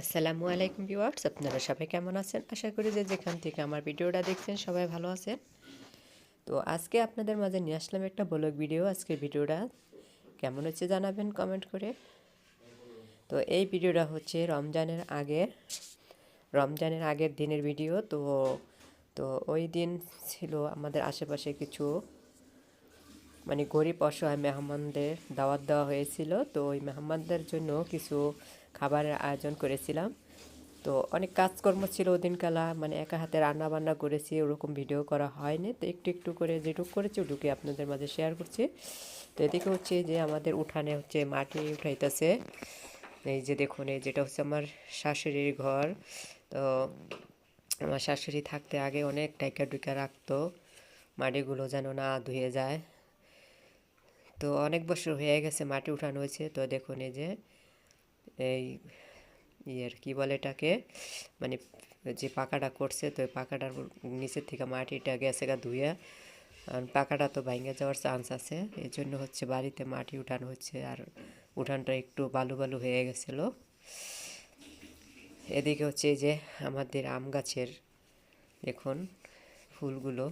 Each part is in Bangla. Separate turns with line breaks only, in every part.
আসসালামু আলাইকুম ভিউয়ার্স, আপনারা সবাই কেমন আছেন? আশা করি যে যেখান থেকে আমার ভিডিওটা দেখছেন সবাই ভালো আছেন। তো আজকে আপনাদের মাঝে নিয়ে আসলাম একটা ব্লগ ভিডিও। আজকে ভিডিওটা কেমন হচ্ছে জানাবেন কমেন্ট করে। তো এই ভিডিওটা হচ্ছে রমজানের আগে, রমজানের আগের দিনের ভিডিও। তো তো ওই দিন ছিল আমাদের আশেপাশে কিছু মানে গরিব অসহায় মেহমানদের দাওয়াত দেওয়া হয়েছিল। তো ওই মেহমানদের জন্য কিছু খাবারের আয়োজন করেছিলাম। তো অনেক কাজকর্ম ছিল ওদিনকালা মানে একা হাতে রান্না বান্না করেছি, ওরকম ভিডিও করা হয়নি। তো একটু একটু করে যেটুকু করেছি ওটুকু আপনাদের মাঝে শেয়ার করছি। তো এদিকে হচ্ছে যে আমাদের উঠানে হচ্ছে মাটি উঠাইতেছে। এই যে দেখুন, এই যেটা হচ্ছে আমার শাশুড়ির ঘর। তো আমার শাশুড়ি থাকতে আগে অনেক টাইকা টুইকা রাখতো, মাটিগুলো যেন না ধুয়ে যায়। তো অনেক বছর হয়ে গেছে মাটি উঠানো হয়েছে। তো দেখুন এই যে এই ইয়ের কি বলে এটাকে মানে যে পাকাটা করছে তো ওই পাকাটার নিচের থেকে মাটিটা গেছে গা ধুয়ে পাকাটা তো ভাঙে যাওয়ার চান্স আছে। এই জন্য হচ্ছে বাড়িতে মাটি উঠানো হচ্ছে। আর উঠানটা একটু বালু বালু হয়ে গেছিল। এদিকে হচ্ছে যে আমাদের আম গাছের দেখুন ফুলগুলো।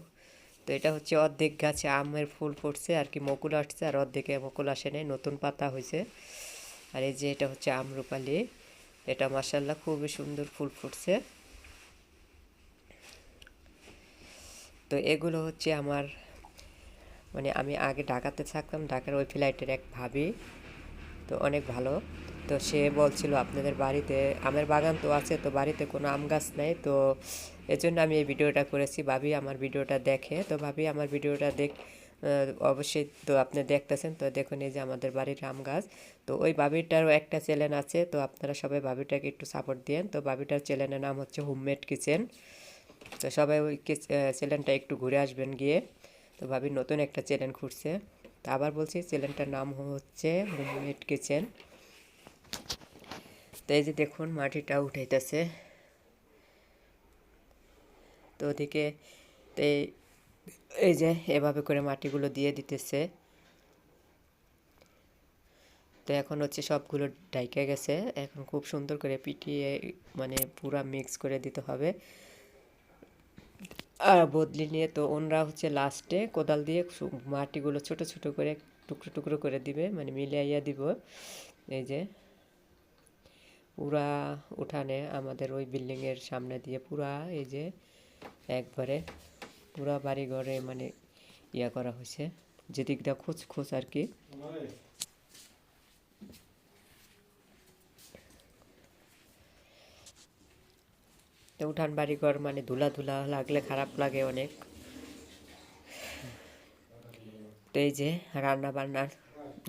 তো এটা হচ্ছে অর্ধেক গাছে আমের ফুল ফুটছে আর কি, মকুল আসছে। আর অর্ধেকে মকুল আসে নতুন পাতা হয়েছে আর এই যে এটা হচ্ছে আমরুপালি এটা মাসাল্লাহ খুবই সুন্দর ফুল ফুটছে। তো এগুলো হচ্ছে আমার মানে আমি আগে ঢাকাতে থাকতাম, ঢাকার ওই ফ্লাইটের এক ভাবি, তো অনেক ভালো। তো সে বলছিল, আপনাদের বাড়িতে, আমের বাগান তো আছে, তো বাড়িতে কোনো আম গাছ নেই, তো এজন্য আমি এই ভিডিওটা করেছি। ভাবি আমার ভিডিওটা দেখে, তো ভাবি আমার ভিডিওটা দেখ অবশ্যই তো আপনি দেখতেছেন, তো দেখুন এই যে আমাদের বাড়ির আম গাছ। তো ওই বাবিটারও একটা চ্যানেল আছে, তো আপনারা সবাই বাবিটাকে একটু সাপোর্ট দিন তো বাবিটার চ্যানেলের নাম হচ্ছে হোমমেড কিচেন তো সবাই ওই চ্যানেলটা একটু ঘুরে আসবেন গিয়ে। তো ভাবি নতুন একটা চ্যানেল খুঁজছে। তো আবার বলছি চ্যানেলটার নাম হচ্ছে হোমমেড কিচেন তো এই যে দেখুন মাটিটা উঠাইতেছে। তো ওদিকে তো এই যে, এভাবে করে মাটিগুলো দিয়ে দিতেছে। তো এখন হচ্ছে সবগুলো ডাইকে গেছে। এখন খুব সুন্দর করে পিটিয়ে মানে পুরা মিক্স করে দিতে হবে। আর বদলি নিয়ে তো ওনরা হচ্ছে লাস্টে কোদাল দিয়ে মাটিগুলো ছোট ছোট করে টুকরো টুকরো করে দিবে মানে মিলিয়ে দিব। এই যে, পুরা উঠানে আমাদের ওই বিল্ডিংয়ের সামনে দিয়ে পুরা, এই যে, একবারে পুরা বাড়ি ঘরে মানে ইয়া করা হয়েছে। যেদিকটা খোঁজ খোঁজ আর কি। তো উঠান বাড়ি ঘর মানে ধুলা ধুলা লাগলে খারাপ লাগে অনেক। তো এই যে রান্না বান্নার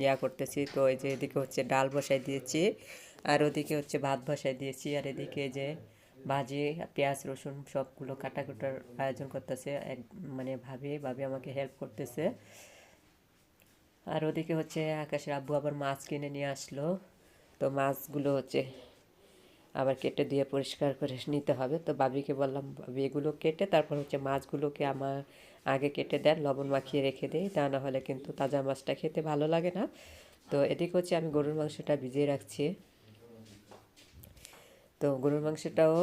ইয়া করতেছি, তো এই যে এদিকে হচ্ছে ডাল বসাই দিয়েছি, আর ওদিকে হচ্ছে ভাত বসাই দিয়েছি, আর এদিকে যে ভাজি পেঁয়াজ, রসুন সবগুলো কাটাকুটার আয়োজন করতেছে। এক মানে ভাবি ভাবি আমাকে হেল্প করতেছে। আর ওদিকে হচ্ছে আকাশের আব্বু আবার মাছ কিনে নিয়ে আসলো। তো মাছগুলো হচ্ছে আবার কেটে দিয়ে পরিষ্কার করে নিতে হবে। তো বাবিকে বললাম বাবি এগুলো কেটে তারপর হচ্ছে মাছগুলোকে আমার আগে কেটে দেন, লবণ মাখিয়ে রেখে দিই। তা না হলে কিন্তু তাজা মাছটা খেতে ভালো লাগে না। তো এদিকে হচ্ছে আমি গরুর মাংসটা ভিজিয়ে রাখছি। তো গরুর মাংসটাও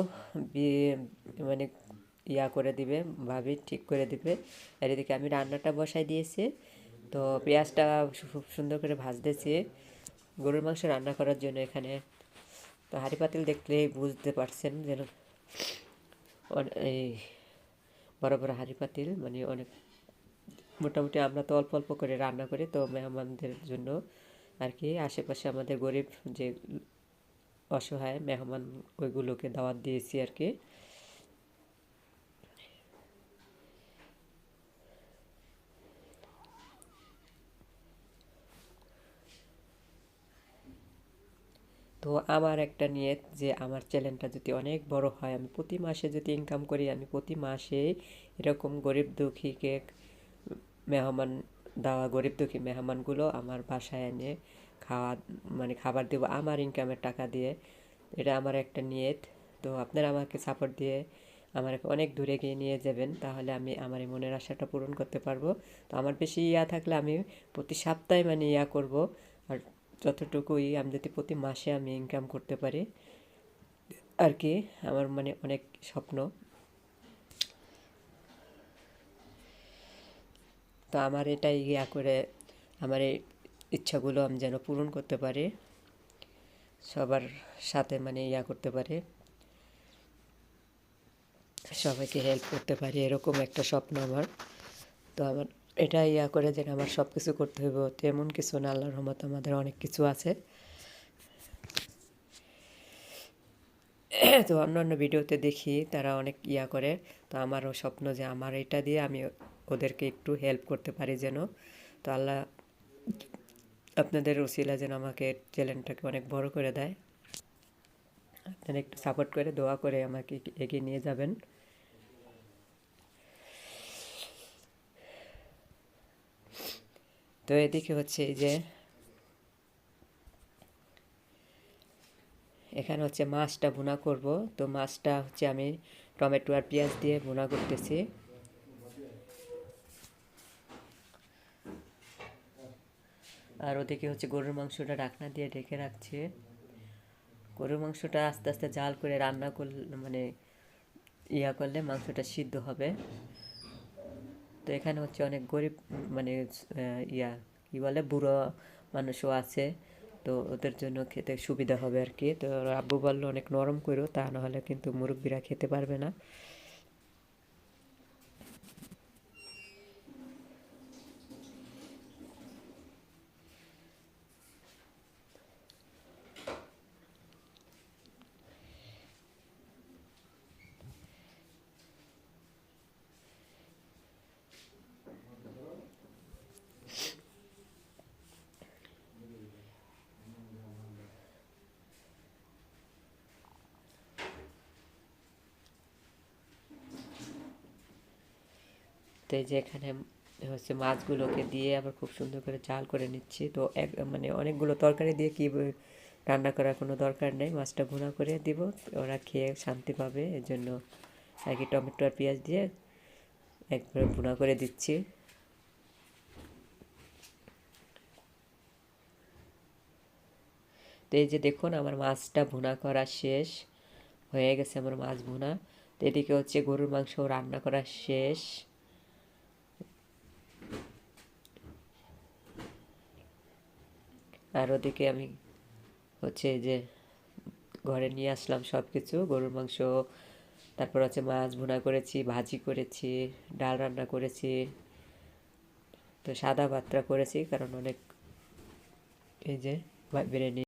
মানে ইয়া করে দিবে, ভাবি ঠিক করে দিবে। আর এদিকে আমি রান্নাটা বসাই দিয়েছি। তো পেঁয়াজটা খুব সুন্দর করে ভাজতেছি। গরুর মাংস রান্না করার জন্য এখানে। তো হাঁড়ি পাতিল দেখলেই বুঝতে পারছেন যেন এই বড় বড় হাঁড়ি পাতিল মানে অনেক মোটামুটি আমরা তো অল্প অল্প করে রান্না করি তো মেহমানদের জন্য। আর কি আশেপাশে আমাদের গরিব যে অসহায় মেহমান ওইগুলোকে দাওয়াত দিয়েছি আর কি। তো আমার একটা নিয়ত যে আমার চ্যানেলটা যদি অনেক বড় হয়, আমি প্রতি মাসে যদি ইনকাম করি, আমি প্রতি মাসে এরকম গরিব দুঃখীকে মেহমান দেওয়া গরিব দুঃখী মেহমানগুলো আমার বাসায় এনে খাওয়া মানে খাবার দেবো। আমার ইনকামের টাকা দিয়ে এটা আমার একটা নিয়ত। তো আপনারা আমাকে সাপোর্ট দিয়ে আমার অনেক দূরে গিয়ে নিয়ে যাবেন, তাহলে আমি আমার এই মনের আশাটা পূরণ করতে পারব। তো আমার বেশি ইয়া থাকলে আমি প্রতি সপ্তাহে মানে ইয়া করব। আর যতটুকুই, আমি যদি প্রতি মাসে আমি ইনকাম করতে পারি, আর কি, আমার মানে অনেক স্বপ্ন। তো আমার এটাই ইয়া করে আমার এই ইচ্ছাগুলো আমি যেন পূরণ করতে পারি, সবার সাথে মানে ইয়া করতে পারি, সবাইকে হেল্প করতে পারি, এরকম একটা স্বপ্ন আমার। তো আমার এটা ইয়া করে যেন আমার সব কিছু করতে হইব, তেমন কিছু না, আল্লাহর রহমত আমাদের অনেক কিছু আছে। তো অন্যান্য ভিডিওতে দেখি তারা অনেক ইয়া করে, তো আমারও স্বপ্ন যে আমার এটা দিয়ে আমি ওদেরকে একটু হেল্প করতে পারি যেন। তো আল্লাহ আপনাদের ওসিলা যেন আমাকে চ্যানেলটাকে অনেক বড় করে দেয়। আপনারা একটু সাপোর্ট করে, দোয়া করে আমাকে এগিয়ে নিয়ে যাবেন। তো এদিকে হচ্ছে এই যে, এখানে হচ্ছে মাছটা ভুনা করব। তো মাছটা হচ্ছে আমি টমেটো আর পেঁয়াজ দিয়ে ভুনা করতেছি। আর ওদিকে হচ্ছে গরুর মাংসটা ঢাকনা দিয়ে ঢেকে রাখছে। গরুর মাংসটা আস্তে আস্তে জাল করে রান্না করলে মানে ইয়া করলে মাংসটা সিদ্ধ হবে। তো এখানে হচ্ছে অনেক গরিব মানে ইয়া, কী বলে, বুড়ো মানুষও আছে। তো ওদের জন্য খেতে সুবিধা হবে আর কি। তো আব্বু বলল, অনেক নরম করো, তা নাহলে কিন্তু মুরব্বীরা খেতে পারবে না। যে এখানে হচ্ছে মাছগুলোকে দিয়ে আবার খুব সুন্দর করে চাল করে নিচ্ছি। তো এক মানে অনেকগুলো তরকারি দিয়ে কি রান্না করার কোনো দরকার নেই। মাছটা ভুনা করে দিব, ওরা খেয়ে শান্তি পাবে। এর জন্য আর কি টমেটো আর পেঁয়াজ দিয়ে একবারে ভুনা করে দিচ্ছি। তো এই যে দেখুন, আমার মাছটা ভুনা করা শেষ, হয়ে গেছে আমার মাছ ভুনা। তো এদিকে হচ্ছে গরুর মাংস রান্না করা শেষ। আর ওদিকে আমি হচ্ছে যে ঘরে নিয়ে আসলাম সব কিছু গরুর মাংস, তারপর হচ্ছে মাছ ভুনা করেছি, ভাজি করেছি, ডাল রান্না করেছি, তো সাদা ভাতটা করেছি কারণ অনেক এই যে বিরিয়ানি